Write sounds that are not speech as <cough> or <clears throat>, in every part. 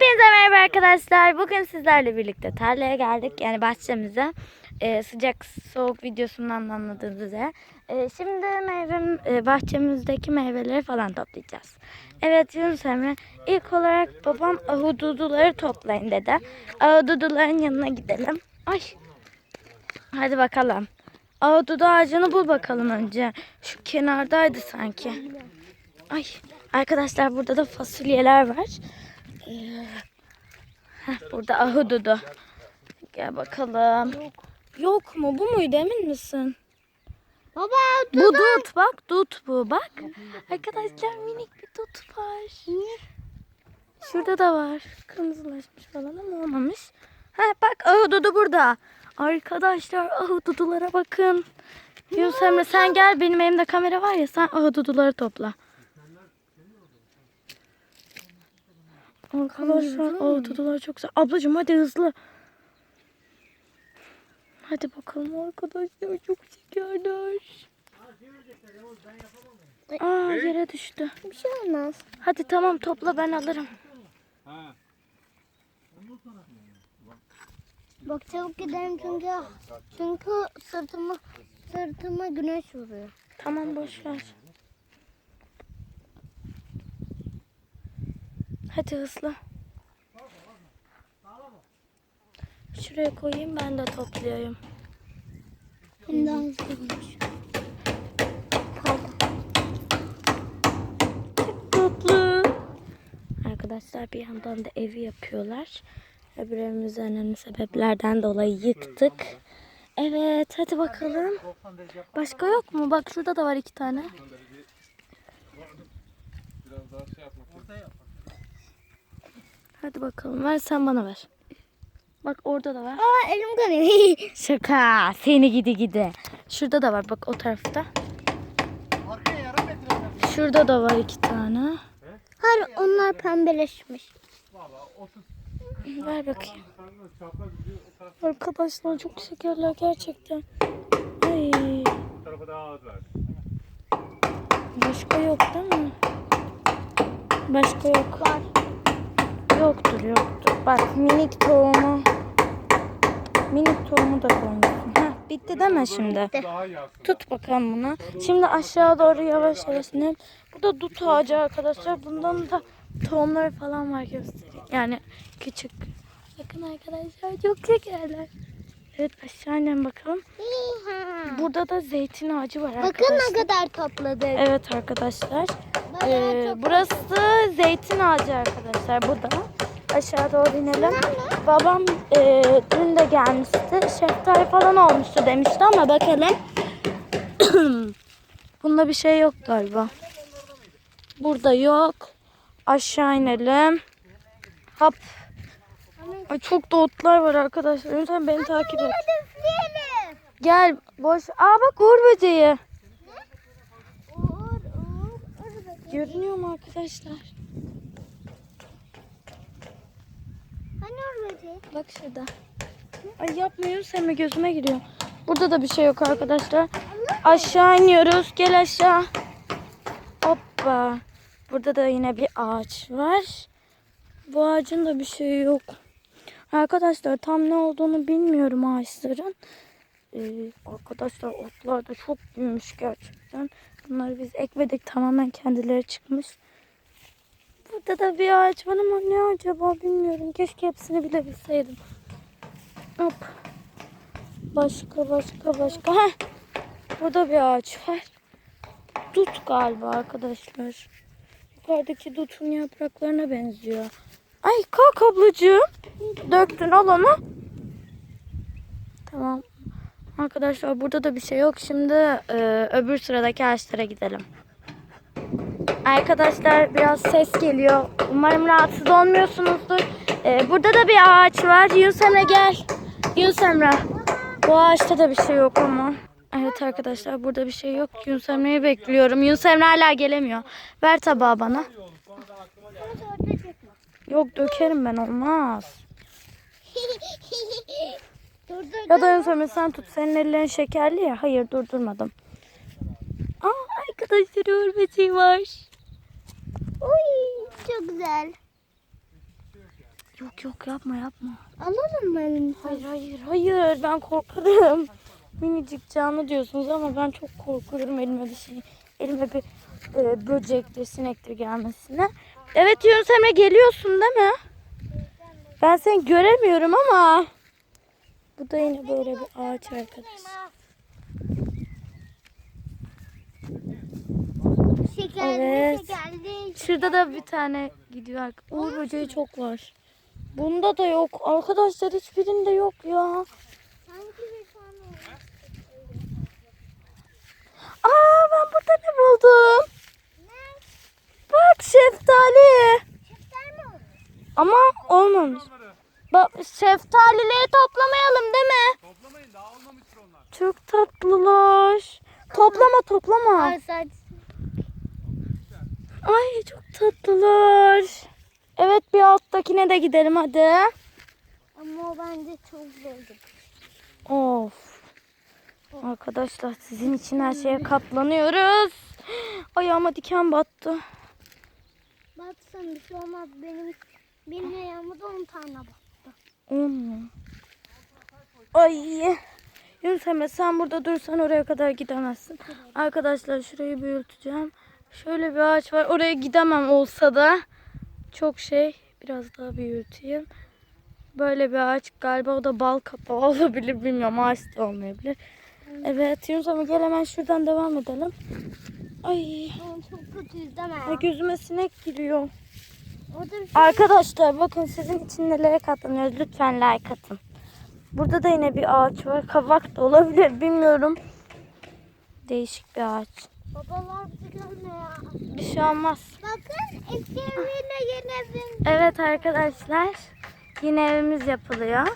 Hepinize merhaba arkadaşlar. Bugün sizlerle birlikte tarlaya geldik. Yani bahçemize. Ee, sıcak soğuk videosundan da anladığınız üzere. Ee, şimdi meyve, e, bahçemizdeki meyveleri falan toplayacağız. Evet Yunus Emre. İlk olarak babam ahududuları toplayın dedi. Ahududuların yanına gidelim. Ay. Hadi bakalım. Ahududu ağacını bul bakalım önce. Şu kenardaydı sanki. Ay. Arkadaşlar burada da fasulyeler var. Heh, burada ahududu. Gel bakalım. Yok. mu? Bu muydu emin misin? Baba Bu dut bak dut bu bak. Arkadaşlar minik bir dut var. Şurada da var. Kırmızılaşmış falan ama olmamış. Ha bak ahududu burada. Arkadaşlar ahududulara bakın. Yunus Emre sen gel benim elimde kamera var ya sen ahududuları topla. Arkadaşlar ahududular çok güzel. Ablacığım hadi hızlı. Hadi bakalım arkadaşlar çok şekerler. Aa yere düştü. bir şey olmaz. Hadi tamam topla ben alırım. Bak çabuk gidelim çünkü çünkü sırtıma sırtıma güneş vuruyor. Tamam boş ver. Hadi hızlı. Şuraya koyayım ben de topluyorum. Bundan hızlı konuş. Hadi. Tatlı. Arkadaşlar bir yandan da evi yapıyorlar. Öbür evimizin önemli sebeplerden dolayı yıktık. Evet hadi bakalım. Başka yok mu? Bak şurada da var iki tane. Hadi bakalım ver sen bana ver. Bak orada da var. Aa elim kanıyor. <laughs> Şaka seni gidi gidi. Şurada da var bak o tarafta. Şurada da var iki tane. Hayır onlar pembeleşmiş. Ver bakayım. Arkadaşlar çok şekerler gerçekten. Ay. Başka yok değil mi? Başka yok. Var. Yoktur yoktur. Bak minik tohumu. Minik tohumu da koymuşsun. Heh, bitti deme şimdi. Aslında. Tut bakalım bunu. Şimdi aşağı doğru yavaş yavaş inelim. Bu da dut ağacı arkadaşlar. Bundan da tohumları falan var göstereyim. Yani küçük. Bakın arkadaşlar çok şekerler. Evet aşağı inelim bakalım. Burada da zeytin ağacı var Bakın arkadaşlar. ne kadar topladık. Evet arkadaşlar. Ee, burası zeytin ağacı arkadaşlar. Bu da. Aşağı doğru inelim. Babam e, dün de gelmişti. Şeftali falan olmuştu demişti ama bakalım. <clears throat> Bunda bir şey yok galiba. Burada yok. Aşağı inelim. Hop. Ay çok da otlar var arkadaşlar. Lütfen beni takip et. Gel boş. Aa bak uğur böceği. Uğur uğur uğur. Görünüyor mu arkadaşlar? Hani böceği? Bak şurada. Ay yapmayın Semih gözüme giriyor. Burada da bir şey yok arkadaşlar. Aşağı iniyoruz. Gel aşağı. Hoppa. Burada da yine bir ağaç var. Bu ağacın da bir şey yok. Arkadaşlar tam ne olduğunu bilmiyorum ağaçların. Ee, arkadaşlar otlar da çok büyümüş gerçekten. Bunları biz ekmedik tamamen kendileri çıkmış. Burada da bir ağaç var ama ne acaba bilmiyorum. Keşke hepsini bilebilseydim. Hop. Başka başka başka. Heh. Burada bir ağaç var. Dut galiba arkadaşlar. Yukarıdaki dutun yapraklarına benziyor. Ay kalk ablacığım. Döktün al onu. Tamam. Arkadaşlar burada da bir şey yok. Şimdi e, öbür sıradaki ağaçlara gidelim. Arkadaşlar biraz ses geliyor. Umarım rahatsız olmuyorsunuzdur. Ee, burada da bir ağaç var. Yunus Emre gel. Yunus Emre. Bu ağaçta da bir şey yok ama. Evet arkadaşlar burada bir şey yok. Yunus Emre'yi bekliyorum. Yunus Emre hala gelemiyor. Ver tabağı bana. Yok dökerim ben olmaz. Dur dur. Ya da Yunus Emre sen tut. Senin ellerin şekerli ya. Hayır durdurmadım. Aa arkadaşlar uğur böceği var. Uy çok güzel. Yok yok yapma yapma. Alalım mı elimize? Hayır hayır hayır ben korkarım. Minicik canlı diyorsunuz ama ben çok korkuyorum elime bir şey. Elime bir e, böcektir, sinektir gelmesine. Evet Yunus Emre geliyorsun değil mi? Ben seni göremiyorum ama. Bu da yine böyle bir ağaç arkadaşlar. Evet. Şurada da bir tane gidiyor. Uğur böceği çok var. Bunda da yok. Arkadaşlar hiçbirinde yok ya. Aa ben burada ne buldum? Bak şeftali. Ama olmamış. Ba şeftalileri toplamayalım değil mi? Toplamayın daha olmamıştır onlar. Çok tatlılar. Toplama toplama. Ay, sadece... Ay çok tatlılar. Evet bir alttakine de gidelim hadi. Ama o bence çok zorluk. Of. Arkadaşlar sizin için her şeye katlanıyoruz. Ayağıma diken battı. Batsın bir şey olmaz. Benim, benim ayağımda 10 tane battı. 10 mu? Ay. Yunus Emre sen burada dursan oraya kadar gidemezsin. Arkadaşlar şurayı büyüteceğim. Şöyle bir ağaç var. Oraya gidemem olsa da çok şey. Biraz daha büyüteyim. Böyle bir ağaç galiba o da bal kapağı <laughs> olabilir bilmiyorum. Ağaç da olmayabilir. Evet Yunus ama gel hemen şuradan devam edelim. Ay. Çok kötü izleme ya. Gözüme sinek giriyor. Arkadaşlar bakın sizin için nelere katlanıyoruz. Lütfen like atın. Burada da yine bir ağaç var. Kavak da olabilir bilmiyorum. Değişik bir ağaç. babalar bizi görmüyor. Bir şey olmaz. Bakın eski evine yeni evin. Evet arkadaşlar. Yine evimiz yapılıyor.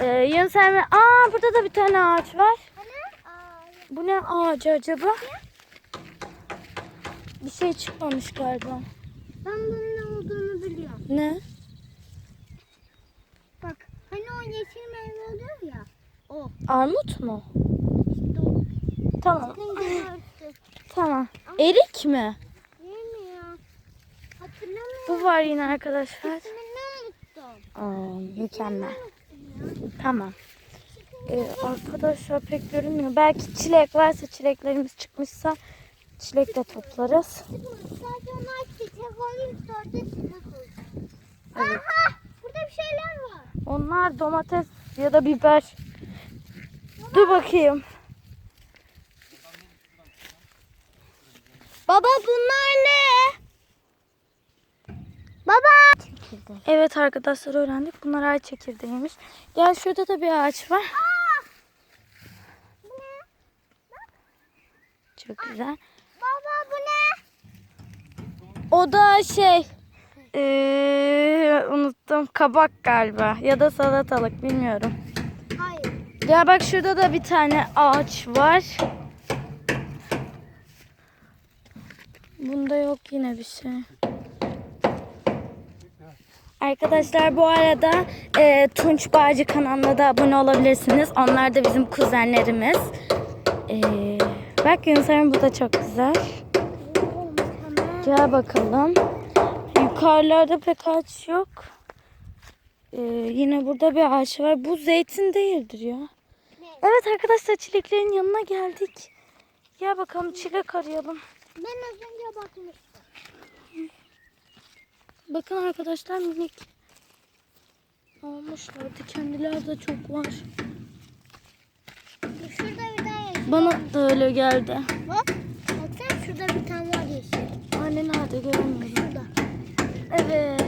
Ee, Yunus Emre. Aa burada da bir tane ağaç var. Bu ne ağacı acaba? Bir şey çıkmamış galiba. ben bunun ne? Bak hani o yeşil meyve oluyor ya. O. Armut mu? İşte o. Tamam. Tamam. Erik mi? Değil mi ya? Hatırlamıyorum. Bu var yine arkadaşlar. Aa, mükemmel. Tamam. Ee, arkadaşlar pek görünmüyor. Belki çilek varsa çileklerimiz çıkmışsa çilek de toplarız. Sadece onlar çiçek olayım sonra çiçek olacak. Evet. Aha! Burada bir şeyler var. Onlar domates ya da biber. Dur bakayım. Baba bunlar ne? Baba. Evet arkadaşlar öğrendik. Bunlar ay çekirdeğiymiş. Gel şurada da bir ağaç var. Çok güzel. Baba bu ne? O da şey ee, unuttum kabak galiba ya da salatalık bilmiyorum. Hayır. Ya bak şurada da bir tane ağaç var. Bunda yok yine bir şey. Arkadaşlar bu arada e, Tunç Bağcı kanalına da abone olabilirsiniz. Onlar da bizim kuzenlerimiz. E, bak Yunus Emre bu da çok güzel. Gel bakalım. Yukarılarda pek ağaç yok. E, yine burada bir ağaç var. Bu zeytin değildir ya. Evet arkadaşlar çileklerin yanına geldik. Gel bakalım çilek arayalım. Ben az önce bakmıştım. Bakın arkadaşlar minik olmuşlar. Dikenliler de çok var. Şurada bir tane yeşil. Bana da öyle geldi. Bak. Baksana şurada bir tane var yeşil. Anne nerede göremiyorum. Şurada. Evet.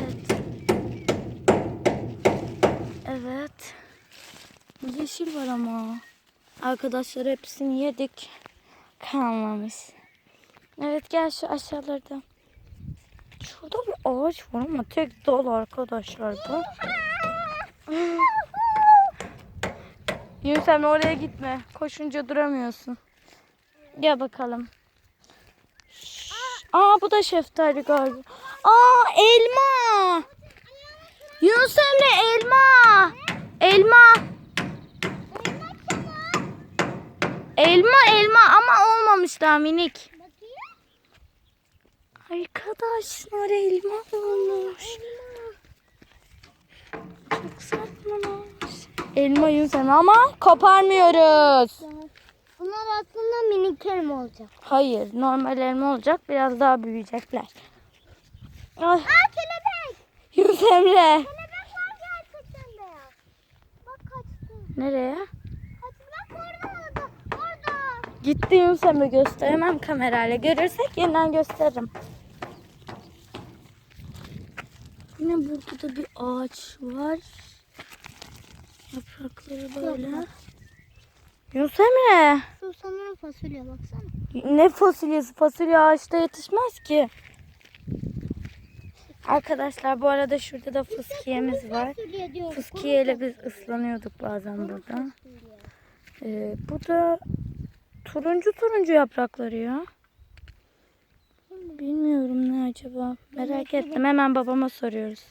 Evet. Yeşil var ama. Arkadaşlar hepsini yedik. Kalmamış. Evet gel şu aşağılarda. Şurada bir ağaç var ama tek dal arkadaşlar bu. <laughs> Yunus Emre oraya gitme. Koşunca duramıyorsun. Gel bakalım. Şşş. Aa bu da şeftali galiba. Aa elma. Yunus Emre elma. Elma. Elma elma ama olmamış daha minik. Arkadaşlar elma olmuş. Çok saçmamış. Elma Yunus Emre ama koparmıyoruz. Bunlar aslında minik elma olacak. Hayır normal elma olacak. Biraz daha büyüyecekler. Ay, Aa kelebek. Yunus Emre. Kelebek var gerçekten de ya. Bak kaçtı. Nereye? Kaçtı bak orada orada. Orada. Gitti Yunus Emre gösteremem kamerayla. Görürsek yeniden gösteririm. Yine burada da bir ağaç var. Yaprakları böyle. Yunus Emre. Şu sanırım fasulye baksana. Ne fasulyesi? Fasulye ağaçta yetişmez ki. Arkadaşlar bu arada şurada da fıskiyemiz var. Fıskiyeyle biz ıslanıyorduk bazen burada. Ee, bu da turuncu turuncu yaprakları ya. Bilmiyorum ne acaba. Merak ettim. Hemen babama soruyoruz.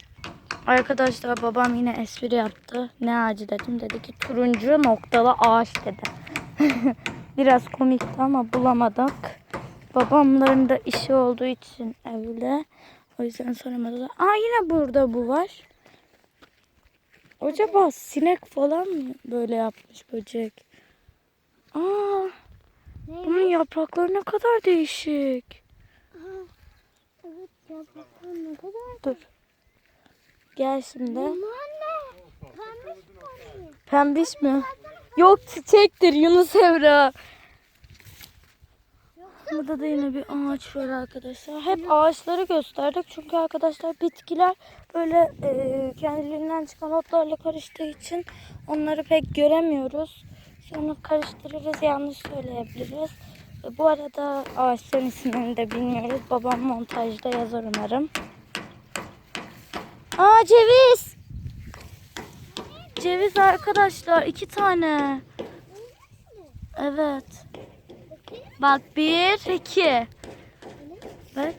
Arkadaşlar babam yine espri yaptı. Ne ağacı dedim. Dedi ki turuncu noktalı ağaç dedi. <laughs> Biraz komikti ama bulamadık. Babamların da işi olduğu için evde. O yüzden soramadılar. Aa yine burada bu var. Acaba sinek falan mı böyle yapmış böcek? Aa, Ne? bunun yaprakları ne kadar değişik. Evet yapraklar ne kadar. Dur. Gel şimdi. Pembiş mi? Yok çiçektir Yunus Emre. Burada da yine bir ağaç var arkadaşlar. Hep ağaçları gösterdik çünkü arkadaşlar bitkiler böyle e, kendiliğinden çıkan otlarla karıştığı için onları pek göremiyoruz. Sonra karıştırırız yanlış söyleyebiliriz. E, Bu arada ağaçların isimlerini de bilmiyoruz. Babam montajda yazar umarım. Aa ceviz. Ceviz arkadaşlar iki tane. Evet. Bak bir, iki. Bak.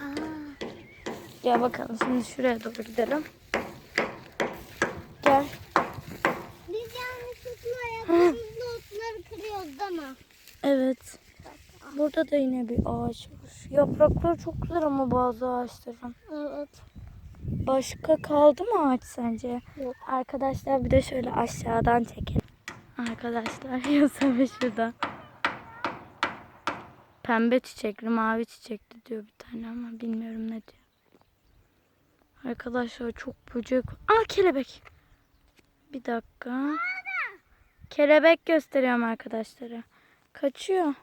Aa. Gel bakalım şimdi şuraya doğru gidelim. Gel. Biz yanlışlıkla ayaklarımızla otları kırıyoruz ama. Evet. Burada da yine bir ağaç var. Yaprakları çok güzel ama bazı ağaçların. Evet. Başka kaldı mı ağaç sence? Yok. Arkadaşlar bir de şöyle aşağıdan çekelim. Arkadaşlar <laughs> Yusuf şurada. Pembe çiçekli, mavi çiçekli diyor bir tane ama bilmiyorum ne diyor. Arkadaşlar çok böcek. Aa kelebek. Bir dakika. Kelebek gösteriyorum arkadaşlara. Kaçıyor.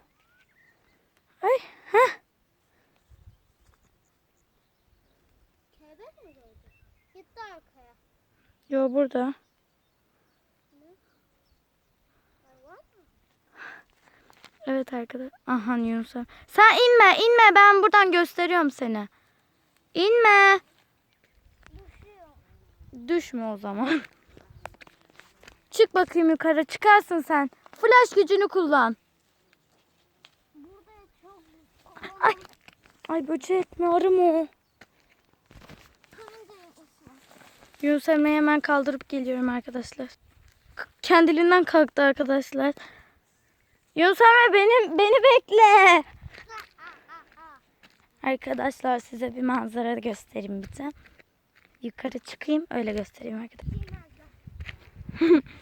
Ay, heh. Kelebek mi gördün? Gitti arkaya. Yo burada. Var mı? Evet arkadaş. Aha Yunus. abi. Sen inme inme ben buradan gösteriyorum seni. İnme. Düşme o zaman. Çık bakayım yukarı çıkarsın sen. Flash gücünü kullan. Ay. Ay böcek mi arı mı. Yunus Emre'yi hemen kaldırıp geliyorum arkadaşlar. Kendiliğinden kalktı arkadaşlar. Yunus benim, beni bekle. Arkadaşlar size bir manzara göstereyim bir de. Yukarı çıkayım öyle göstereyim arkadaşlar. <laughs>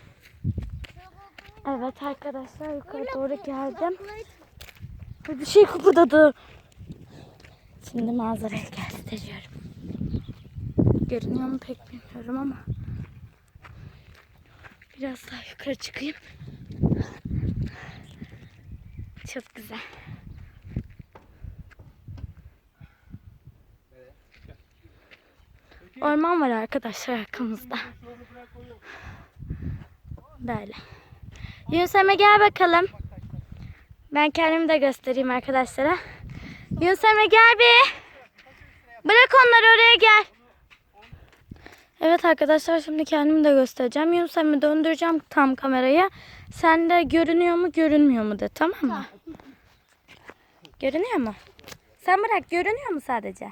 Evet arkadaşlar yukarı doğru geldim. Bir şey kıpırdadı. Şimdi manzarayı gösteriyorum. Görünüyor mu pek bilmiyorum ama. Biraz daha yukarı çıkayım. Çok güzel. Orman var arkadaşlar arkamızda. Böyle. Yunus Emre gel bakalım. Ben kendimi de göstereyim arkadaşlara. Yunus Emre gel bir. Bırak onları oraya gel. Evet arkadaşlar şimdi kendimi de göstereceğim. Yunus Emre döndüreceğim tam kamerayı. Sen de görünüyor mu görünmüyor mu de tamam mı? Görünüyor mu? Sen bırak görünüyor mu sadece?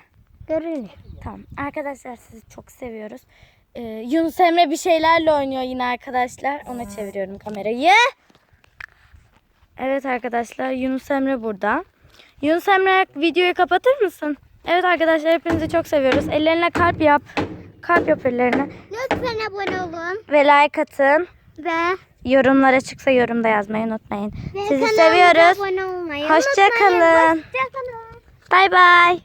Görünüyor. Tamam. Arkadaşlar sizi çok seviyoruz. Ee, Yunus Emre bir şeylerle oynuyor yine arkadaşlar. Ona çeviriyorum kamerayı. Evet arkadaşlar Yunus Emre burada. Yunus Emre videoyu kapatır mısın? Evet arkadaşlar hepinizi çok seviyoruz. Ellerine kalp yap. Kalp yap ellerine. Lütfen abone olun. Ve like atın. Ve, Yorumlar açıksa yorumda yazmayı unutmayın. ve Sizi seviyoruz. olmayı Hoşça. Bay bay.